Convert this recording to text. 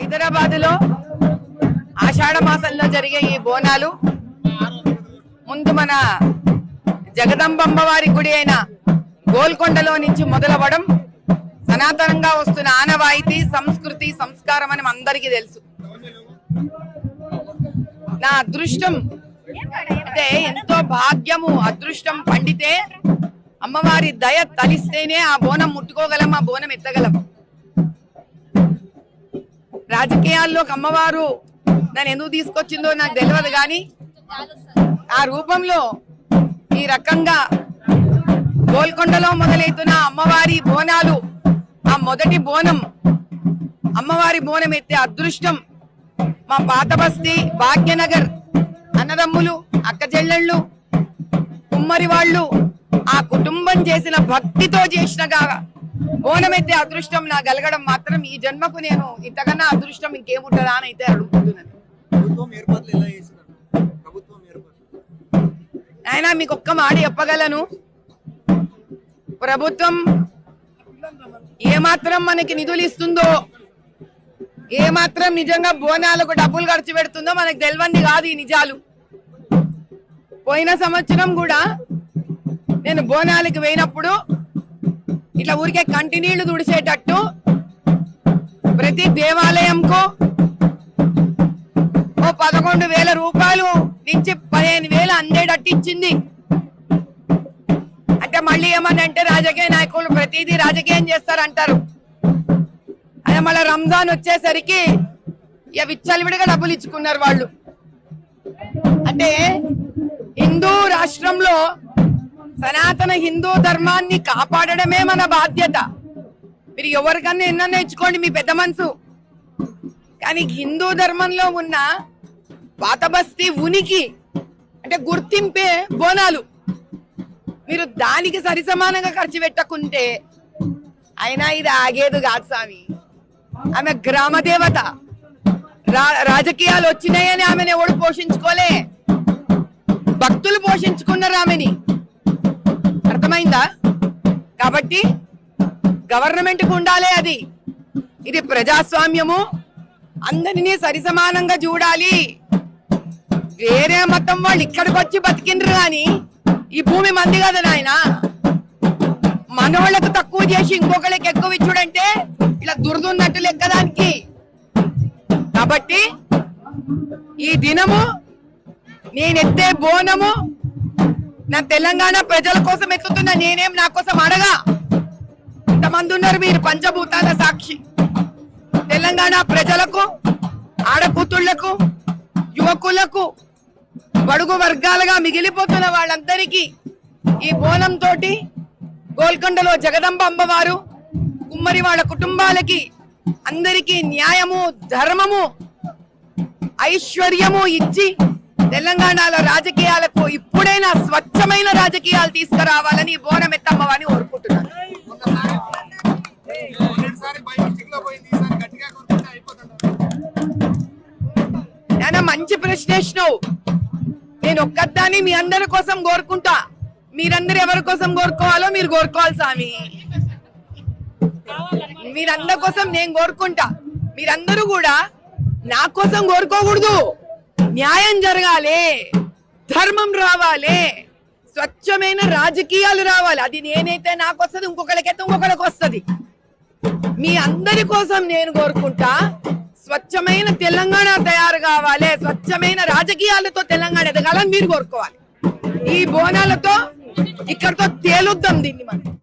హైదరాబాద్లో ఆషాఢ మాసంలో జరిగే ఈ బోనాలు ముందు మన జగదంబమ్మ వారి గుడి అయిన గోల్కొండలో నుంచి మొదలవ్వడం సనాతనంగా వస్తున్న ఆనవాయితీ సంస్కృతి సంస్కారం అని అందరికీ తెలుసు. నా అదృష్టం అంటే ఎంతో భాగ్యము అదృష్టం పండితే అమ్మవారి దయ తలిస్తేనే ఆ బోనం ముట్టుకోగలం ఆ బోనం ఎత్తగలం. రాజకీయాల్లోకి అమ్మవారు నన్ను ఎందుకు తీసుకొచ్చిందో నాకు తెలియదు కానీ ఆ రూపంలో ఈ రకంగా గోల్కొండలో మొదలవుతున్న అమ్మవారి బోనాలు ఆ మొదటి బోనం అమ్మవారి బోనం ఎత్తే అదృష్టం మా పాత బస్తీ భాగ్యనగర్ అన్నదమ్ములు అక్కచెల్లెళ్ళు కుమ్మరి వాళ్ళు ఆ కుటుంబం చేసిన భక్తితో చేసిన ఎత్తే అదృష్టం నా గలగడం మాత్రం ఈ జన్మకు నేను ఇంతకన్నా అదృష్టం ఇంకేముంటుందా అని అయితే అడుగుతున్నాను. ఆయన మీకు ఒక్క మాట చెప్పగలను. ప్రభుత్వం ఏమాత్రం మనకి నిధులు ఇస్తుందో ఏమాత్రం నిజంగా బోనాలకు డబ్బులు ఖర్చు పెడుతుందో మనకు తెలియంది కాదు ఈ నిజాలు. పోయిన సంవత్సరం కూడా నేను బోనాలకు పోయినప్పుడు ఇట్లా ఊరికే కంటినీళ్ళు తుడిచేటట్టు ప్రతి దేవాలయంకు ఓ పదకొండు వేల రూపాయలు నుంచి పదిహేను వేలు అందేటట్టు ఇచ్చింది. అంటే మళ్ళీ ఏమని అంటే రాజకీయ నాయకులు ప్రతిదీ రాజకీయం చేస్తారంటారు. అదే మళ్ళీ రంజాన్ వచ్చేసరికి ఇక విచ్చలవిడిగా డబ్బులు ఇచ్చుకున్నారు వాళ్ళు. అంటే హిందూ రాష్ట్రంలో సనాతన హిందూ ధర్మాన్ని కాపాడడమే మన బాధ్యత. మీరు ఎవరికన్నా ఎన్న నేర్చుకోండి మీ పెద్ద మనసు. కానీ హిందూ ధర్మంలో ఉన్న పాతబస్తీ ఉనికి అంటే గుర్తింపే బోనాలు. మీరు దానికి సరిసమానంగా ఖర్చు పెట్టకుంటే అయినా ఇది ఆగేది కాదు స్వామి. ఆమె గ్రామదేవత రా- రాజకీయాలు వచ్చినాయని ఆమెను ఎవడు పోషించుకోలే? భక్తులు పోషించుకున్నారు ఆమెని. అర్థమైందా? కాబట్టి గవర్నమెంట్కు ఉండాలి అది. ఇది ప్రజాస్వామ్యము. అందరినీ సరిసమానంగా చూడాలి. వేరే మతం వాళ్ళు ఇక్కడికి వచ్చి బతికిండ్రు కానీ ఈ భూమి మంది కదా నాయన? మనోళ్ళకు తక్కువ చేసి ఇంకొకళ్ళకి ఎక్కువ ఇచ్చుడంటే ఇలా దురదున్నట్టు లెక్కదానికి కాబట్టి ఈ దినము నేనెత్తే బోనము నా తెలంగాణ ప్రజల కోసం ఎత్తుతున్నా నేనేం నా కోసం అడగా? ఇంతమంది ఉన్నారు మీరు పంచభూతాల సాక్షి. తెలంగాణ ప్రజలకు ఆడకూతుళ్ళకు యువకులకు బడుగు వర్గాలుగా మిగిలిపోతున్న వాళ్ళందరికీ ఈ బోనం తోటి గోల్కొండలో జగదంబ అమ్మవారు కుమ్మరి వాళ్ళ కుటుంబాలకి అందరికీ న్యాయము ధర్మము ఐశ్వర్యము ఇచ్చి తెలంగాణలో రాజకీయాలకు ఇప్పుడైనా స్వచ్ఛమైన రాజకీయాలు తీసుకురావాలని ఈ బోనం కోరుకుంటున్నాను. నానా మంచి ప్రశ్న వేసినావు. నేను ఒక్కదాన్ని మీ అందరి కోసం కోరుకుంటా. మీరందరూ ఎవరి కోసం కోరుకోవాలో మీరు కోరుకోవాలి స్వామి. మీరందరి కోసం నేను కోరుకుంటా. మీరందరూ కూడా నా కోసం కోరుకోకూడదు. న్యాయం జరగాలి. ధర్మం రావాలి. స్వచ్ఛమైన రాజకీయాలు రావాలి. అది నేనైతే నాకు వస్తుంది ఇంకొకరికైతే ఇంకొకరికి వస్తుంది మీ అందరి కోసం నేను కోరుకుంటా స్వచ్ఛమైన తెలంగాణ తయారు కావాలి. స్వచ్ఛమైన రాజకీయాలతో తెలంగాణ ఎదగాలని మీరు కోరుకోవాలి. ఈ బోనాలతో ఇక్కడతో తేలుద్దాం దీన్ని మనం.